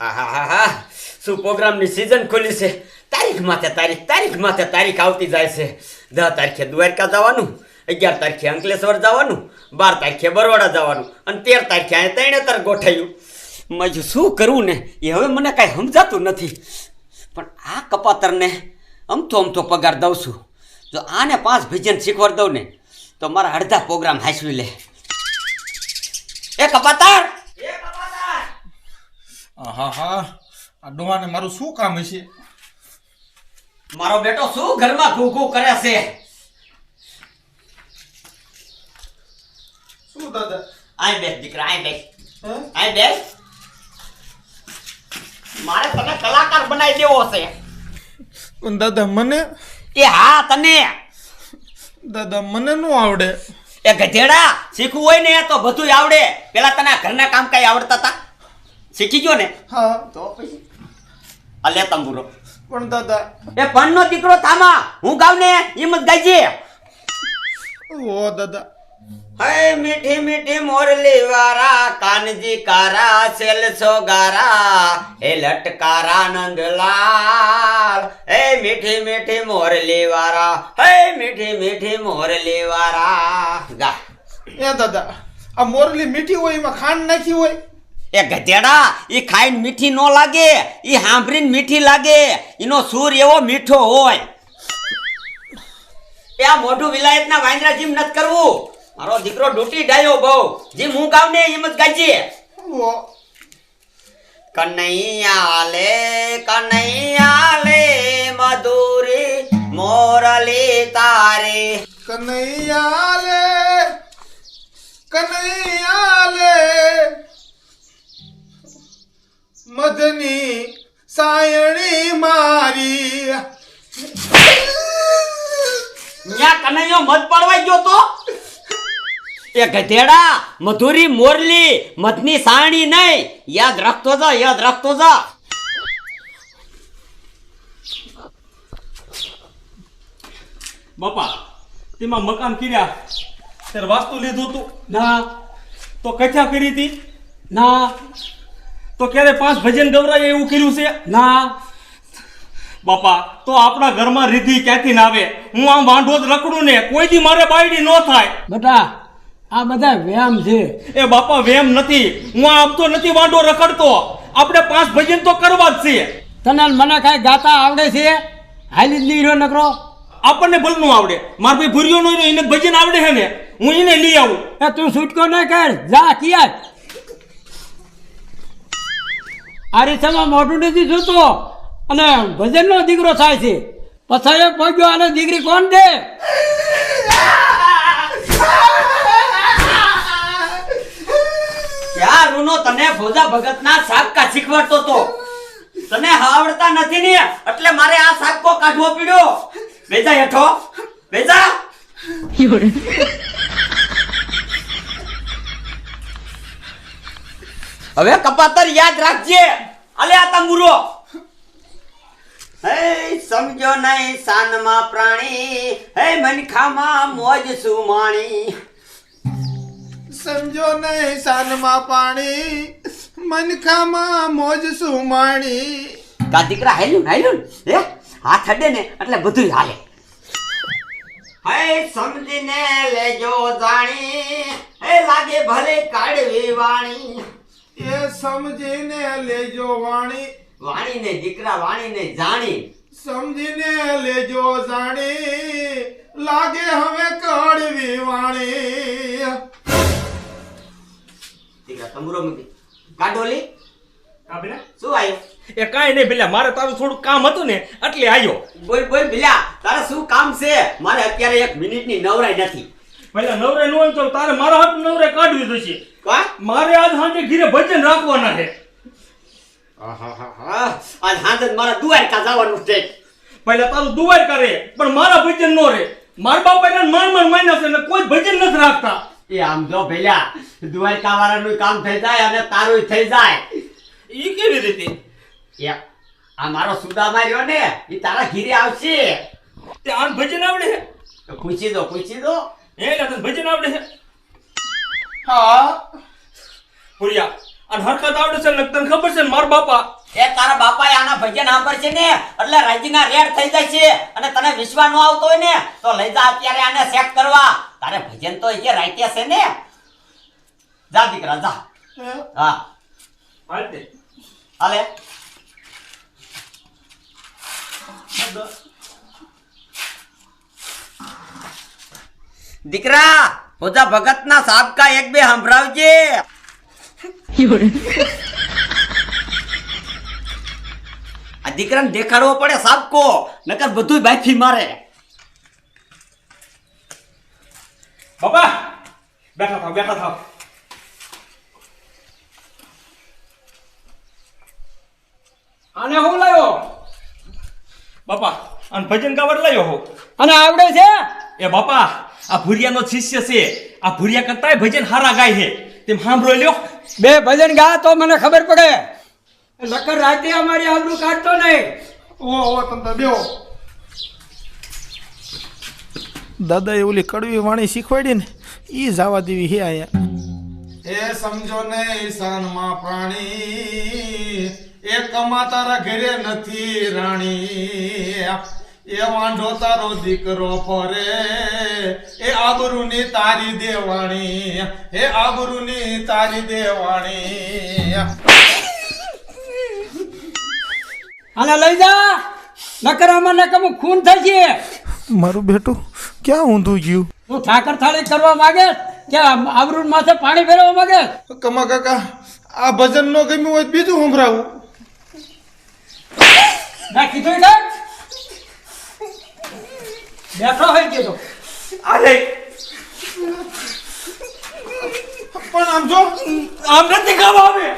આહાહાહા. શું પ્રોગ્રામની સિઝન ખુલી છે? તારીખ માથે તારીખ તારીખ માથે તારીખ આવતી જાય છે. દસ તારીખે દ્વારકા જવાનું, અગિયાર તારીખે અંકલેશ્વર જવાનું, બાર તારીખે બરોડા જવાનું અને તેર તારીખે અહીંયા તૈણેતર ગોઠાયું મજુ શું કરવું ને? એ હવે મને કાંઈ સમજાતું નથી. પણ આ કપાતરને અમથો અમથો પગાર દઉં છું. જો આને પાંચ ભજન શીખવાડ દઉં ને, તો મારા અડધા પ્રોગ્રામ હાંસવી લે. એ કપાતર! હા હા આ ડોહાને મારું શું કામ હશે? મારો બેટો શું ઘરમાં ઘૂ ઘૂ કરે છે? શું દાદા? આય બેસ દીકરા આય બેસ. હે? આય બેસ. મારે તને કલાકાર બનાવી દેવો છે. પણ દાદા મને એ હા તને. દાદા મને નું આવડે. એ ગધેડા શીખવું હોય ને તો બધું આવડે. પેલા તને ઘરના કામ કઈ આવડતા હતા શીખી ગયો ને. હા. તો પછી આ લે તંબુરો પણ દાદા. એ પણનો દીકરો થામા હું ગાવ ને એમ જ ગાજે. ઓ દાદા. હે મીઠી મીઠી મોરલી વારા કાનજી કારા સેલ સોગારા હે લટકારા નંદલાલ. હે મીઠી મીઠી મોરલી વારા હે મીઠી મીઠી મોરલી વારા. ગા. એ દાદા આ મોરલી મીઠી હોય એમાં ખાંડ નાખી હોય? એ ગધેડા એ ખાઈને મીઠી ન લાગે એ સાંભળીને મીઠી લાગે. એનો સૂર એવો મીઠો હોય. એ આ મોઢું વિલાયતના વાંદરા જીમ નથી કરવું. મારો દીકરો ડૂટી ડાયો બહુ. જીમ હું ગાવ ને એમ જ ગાજે. કનૈયા લે કનૈયા લે મધુરી મોરલી તારે. કનૈયા લે કનૈયા લે મદની સાયણી મારી ન્યા કનૈયો મધ પડવાઈ ગયો તો? એ ગધેડા મધુરી મોરલી મધની સાણી નહીં. યાદ રાખતો જા યાદ રાખતો જા. બાપા તેમાં મકાન કર્યા. ત્યારે વાસ્તુ લીધું તું? ના. તો કથા કરી હતી? ના. તો ક્યારે પાંચ ભજન ગવરાય એવું કર્યું છે? ના. બાપા તો આપણા ઘરમાં રીધિ ક્યાંથી ના આવે? હું આમ વાંઢો જ રખડું ને કોઈ દી મારે બાયડી ન થાય. બેટા આ બધા વ્યામ છે. એ બાપા વ્યામ નથી. હું આપતો નથી વાંઢો રખડતો. આપણે પાંચ ભજન તો કરવા જ છે તને મને કાંઈ ગાતા આવડે છે? હાલી જ રહ્યો નકરો. આપણને ભલનું આવડે. મારા ભાઈ ભૂર્યો નો એને ભજન આવડે છે ને? હું એને લઈ આવું. તું છૂટકો ન કર. જા કિયા. આ રીતમાં મોઢું નથી જોતો. અને ભજનનો દીકરો થાય છે. પછી એક પગ્યો આને દીકરી કોણ દે? ક્યાં રૂનો તને ભોજા ભગતના સાબકા શીખવાડતો તો. તને આવડતા નથી ને? એટલે મારે આ સાબકો કાઢવો પડ્યો. બેજા હેઠો. બેજા. હવે કપાતર યાદ રાખજે. અલે આ તંગુરો હે સમજો નહીં સાનમાં પ્રાણી. હે મનખામાં મોજ સુમાણી સમજો નહીં સાનમાં પાણી. મનખામાં મોજ સુમાણી કા દીકરા હાલ્યું હાલ્યું હે હાથ અડે ને એટલે બધું હાલે. હે સમજીને લેજો જાણી. હે લાગે ભલે કાઢવી વાણી. એ સમજીને લેજો વાણી. વાણીને દીકરા વાણીને જાણી. સમજીને લેજો જાણી. લાગે હવે કડવી વાણી. દીકરા તમરો મૂકી. કાઢોલી આ બેટા? શું આવ્યું એ કાંઈ નહીં પેલા મારે તારું થોડું કામ હતું ને એટલે આવ્યો બોલ બોલ ભીલા તારે શું કામ છે? મારે અત્યારે એક મિનિટની નવરાઈ નથી. પેલા નવરે નો હોય તો તારે મારા હાથ નવરે કાઢવી જોઈશે કા? મારે આજ સાંજે ઘીરે ભજન રાખવાના છે. આહાહાહા. આજ હાંજે મારા દ્વારકા જવાનું છે. પહેલા તારું દુવાય કરે પણ મારા ભજન નો રે. માર બાપા એને માન માન માન્યા છે ને કોઈ ભજન નથી રાખતા. એ આમ જો ભેલા દ્વારકા વાળાનું કામ થઈ જાય અને તારું થઈ જાય. ઈ કેવી રીતે? આ મારો સુદામા રહ્યો ને એ તારા ઘીરે આવશે. તે આન ભજન આવડે? છે પૂછી દો પૂછી દો. તને ભજન આવડે છે? હા. પુરિયા અને હરકત આવડે છે ને તને ખબર છે બાપા? એ તારા બાપાએ આના ભજન સાંભળશે ને એટલે રાજીના રેડ થઈ જાય છે અને તને વિશ્વાસ ન આવતો હોય ને તો લઈ જા અત્યારે આને સેટ કરવા. તારે ભજન તો એ રાઈતે છે ને. જા દીકરા જા. હા. હાલ તે. હાલે. દીકરા બધા ભગત ના સાબકા એક બે સંભળાવજે. આ દીકરાને દેખાડવો પડે સાબકો નકર બધું બાફી મારે. બાપા બેઠા થાવ બેઠા થાવ. આને હું લાયો? બાપા અને ભજન કાવડ લાયો હું. અને આવડે છે? એ બાપા આ ભુરિયાનો શિષ્ય છે. આ ભુરિયા કરતાંય ભજન હારા ગાય છે. તેમ સાંભળો લ્યો. બે ભજન ગા તો મને ખબર પડે. નકર રાતે અમારી આબરૂ કાઢતો નહીં. ઓ ઓ તમે દાદા એ ઓલી કડવી વાણી શીખવાડી ને એ જવા દેવી હે અહીંયા એ સમજો ને ઈશાનમાં પ્રાણી. એ કમા તારા ઘરે નથી રાણી. એ વાંઢો તારો દીકરો ફરે. એ આબરૂની તારી દેવાણી. હે આબરૂની તારી દેવાણી. આને લઈ જા. નકરામાં નકમ કમું ખૂન થઈ છે મારું બેટું ક્યાં ઊંધું ગયું? તું ઠાકર થાળી કરવા માંગે કે આબરૂ માથે પાણી ફેરવા માંગે કમા કાકા આ ભજન નો ગમ્યું હોય તો બીજું સંભળાવું. ના કીધું કે બેઠો હોય કે આ અરે. પણ આમ જો. આમ નથી ગાવા આવે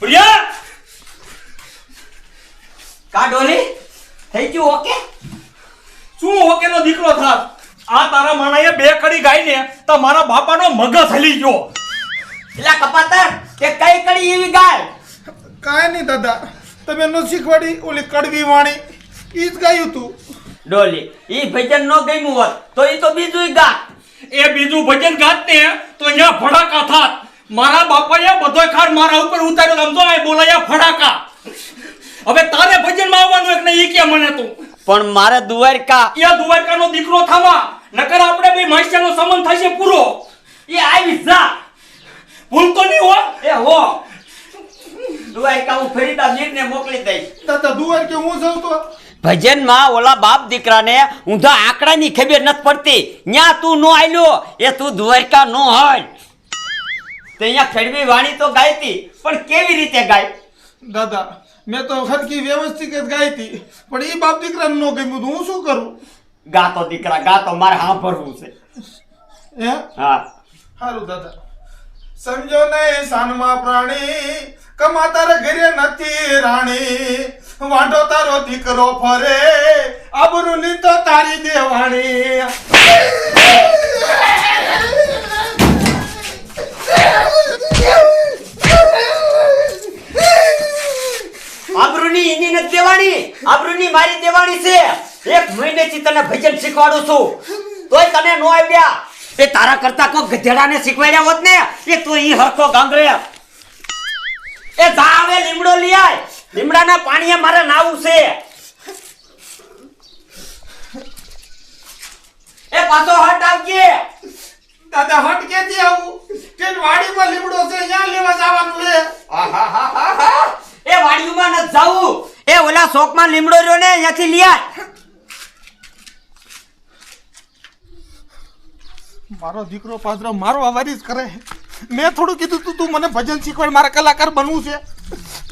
ભુરિયા કા ડોલી? થઈ ગયું ઓકે? શું હોકેનો દીકરો થાત આ તારા માણાએ બે કડી ગાઈને તો મારા બાપાનો મગજ હલી ગયો. એટલે કપાતર? કે કઈ કડી એવી ગાય? કાંઈ નહીં દાદા તમે નો શીખવાડી ઓલી કડવી વાણી ઈ જ ગાયું તું. ડોલી ઈ ભજન ન ગમ્યું હોત તો ઈ તો બીજું ગા એ બીજું ભજન ગાત ને તો અહીંયા ફડાકા થાત. મારા બાપાએ બધોય ખાર મારા ઉપર ઉતાર્યો સમજો આ બોલાયા ફડાકા. હવે તારે ભજનમાં આવવાનું એક ને ઈ કે મને તું. પણ મારે દુવારકા એ દુવારકાનો દીકરો થવા નકર આપણે બે માસ્યાનો સંબંધ થશે પૂરો. એ આવી જા. નહીં હો. એ હો. દ્વારકા હું ફરીદા મીરને મોકલી દઈશ. દાદા દુવાર કે હું જઉં તો? ભજનમાં ઓલા બાપ દીકરાને ઊંધા આંકડાની ખબર નથી પડતી. ન્યા તું નો આલ્યો એ તું દ્વારકા નો હોય. તે અહીંયા ખેડવી વાણી તો ગાયતી પણ કેવી રીતે ગાય? દાદા મેં તો હરકી વ્યવસ્થિત ગાયતી હતી પણ એ બાપ દીકરાને નો ગમ્યું તો હું શું કરું? ગાતો દીકરા ગાતો મારે સાંભળવું છે. હે? હા. સારું દાદા. સમજો ને સાનમાં પ્રાણી કમા તારા ઘરે નથી રાણી. વાંઢો તારો દીકરો ફરે આબરૂની લીધો તારી દેવાણી. આબરૂની એની નથી દેવાની, આબરૂની મારી દેવાની છે. એક મહિનેથી તને ભજન શીખવાડું છું. તોય તને નો આવડ્યા. એ તારા કરતા કોઈ ગધેડાને શીખવાડ્યા હોત ને એ તું ઈ હરખો ગાંગરે એ જા આવે લીમડો લઈ આય. લીમડાના પાણીએ મારે નાવું છે. એ પાછો હટ આવજે. દાદા હટ કેથી આવું? કે વાડીમાં લીમડો છે ત્યાં લેવા જવાનું છે? આહાહાહાહા. એ વાડીમાં ન જાવું એ ઓલા શોકમાં લીમડો રહ્યો ને અહીંયાથી લઈ આય. મારો દીકરો પાદરો મારો અવાજ જ કરે. મેં થોડું કીધું તું તું મને ભજન શીખવાડ, મારે કલાકાર બનવું છે.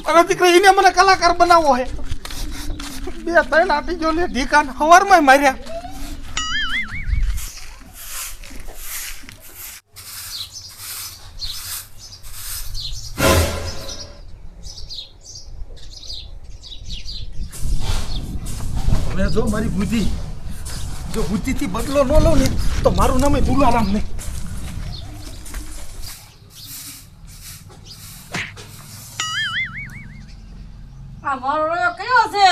મારો દીકરો એને મને કલાકાર બનાવવો છે. બે, ત્રણ આપી જો લે ઢીકાન હવારમાં માર્યા. મેં જો મારી બુદ્ધિ જો બુદ્ધિથી બદલો ન લઉં ને, તો મારું નામ એ રામ નહીં આ મારો કયો છે?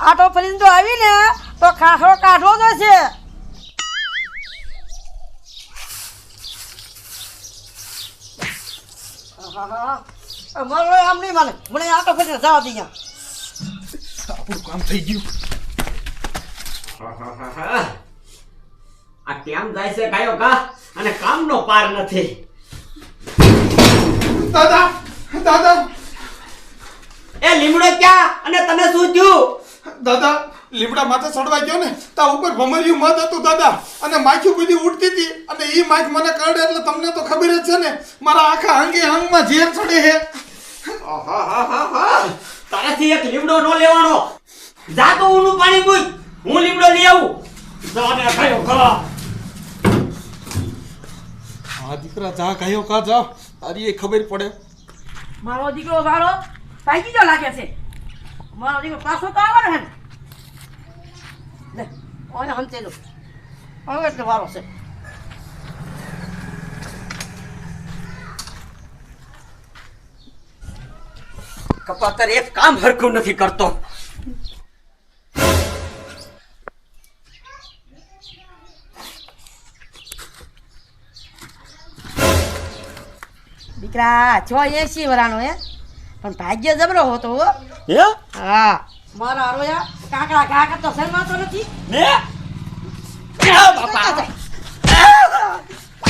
આ તો પરિંદો આવીને તો ખાખરો કાઢવો જ છે મારો આમ નહીં માને. મને આટો ફરીને જવા દઈએ આપણું કામ થઈ ગયું. આ કેમ જાય છે કાયો કા અને કામનો પાર નથી. દાદા દાદા. એ લીમડો ક્યાં? અને તને શું થયું? દાદા લીમડા માથે ચડવા ગયો ને તા ઉપર ભમરિયું મત હતું દાદા અને માખી બધી ઉડતી હતી અને એ માખ મને કરડે એટલે તમને તો ખબર જ છે ને મારા આખા અંગે અંગમાં ઝેર ચડે હે. તારાથી એક લીમડો નો લેવાનો. જા તો ઊનું પાણી પૂછ હું લીમડો લઈ આવું. જાને ગાયો કા હા દીકરા જા કયો કા જા. તારી એ ખબર પડે. મારો દીકરો વારો પાકી જો લાગે છે. મારો દીકરો પાછો તો આવે લે ઓને હંતેલો હવે એટલે વારો છે કપાતર એક કામ હરખું નથી કરતો દીકરા છ એસી વરાનો હે પણ ભાગ્ય જબરો હતો હો હે હા મારા અરોયા કાકડા ઘા કરતો શરમાતો નથી. ને બાપા.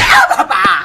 આ બાપા.